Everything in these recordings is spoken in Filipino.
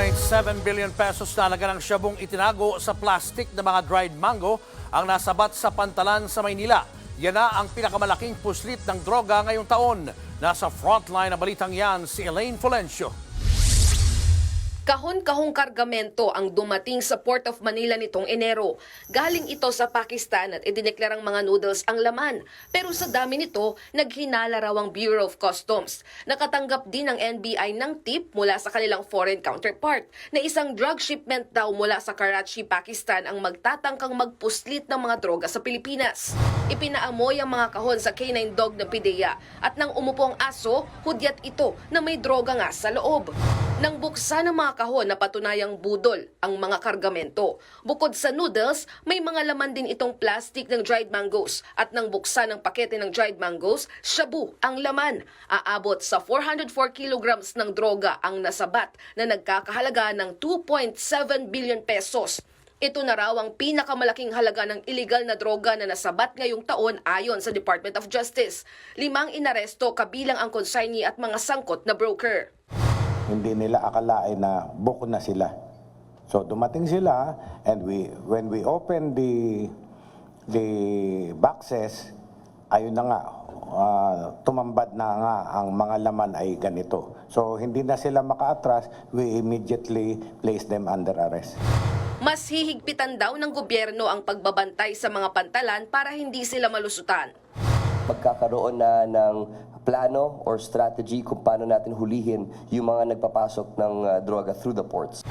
2.7 billion pesos na halaga ng syabong itinago sa plastic na mga dried mango ang nasabat sa pantalan sa Maynila. Yan na ang pinakamalaking puslit ng droga ngayong taon. Nasa frontline na balitang yan si Elaine Fulencio. Kahon-kahong kargamento ang dumating sa Port of Manila nitong Enero. Galing ito sa Pakistan at idineklarang mga noodles ang laman. Pero sa dami nito, naghinala raw ang Bureau of Customs. Nakatanggap din ang NBI ng tip mula sa kanilang foreign counterpart na isang drug shipment daw mula sa Karachi, Pakistan ang magtatangkang magpuslit ng mga droga sa Pilipinas. Ipinaamoy ang mga kahon sa canine dog na pideya at nang umupo ang aso, hudyat ito na may droga nga sa loob. Nang buksan ng mga kahon na patunayang budol ang mga kargamento. Bukod sa noodles, may mga laman din itong plastic ng dried mangoes. At nang buksan ng pakete ng dried mangoes, shabu ang laman. Aabot sa 404 kilograms ng droga ang nasabat na nagkakahalaga ng 2.7 billion pesos. Ito na raw ang pinakamalaking halaga ng illegal na droga na nasabat ngayong taon ayon sa Department of Justice. Limang inaresto kabilang ang consignee at mga sangkot na broker. Hindi nila akalain na book na sila. So dumating sila and we when we open the the boxes ayun na nga ah, tumambad na nga ang mga laman ay ganito. So hindi na sila makaatras, we immediately place them under arrest. Mas hihigpitan daw ng gobyerno ang pagbabantay sa mga pantalan para hindi sila malusutan. magkakaroon na ng plano or strategy kung paano natin hulihin yung mga nagpapasok ng uh, droga through the ports.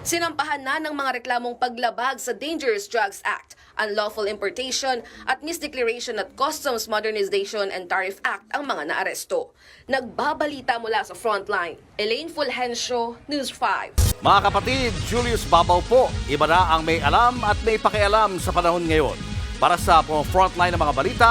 Sinampahan na ng mga reklamong paglabag sa Dangerous Drugs Act, Unlawful Importation at Misdeclaration at Customs Modernization and Tariff Act ang mga naaresto. Nagbabalita mula sa frontline, Elaine Fulgencio, News 5. Mga kapatid, Julius Babaw po. Iba na ang may alam at may pakialam sa panahon ngayon. Para sa mga frontline ng mga balita,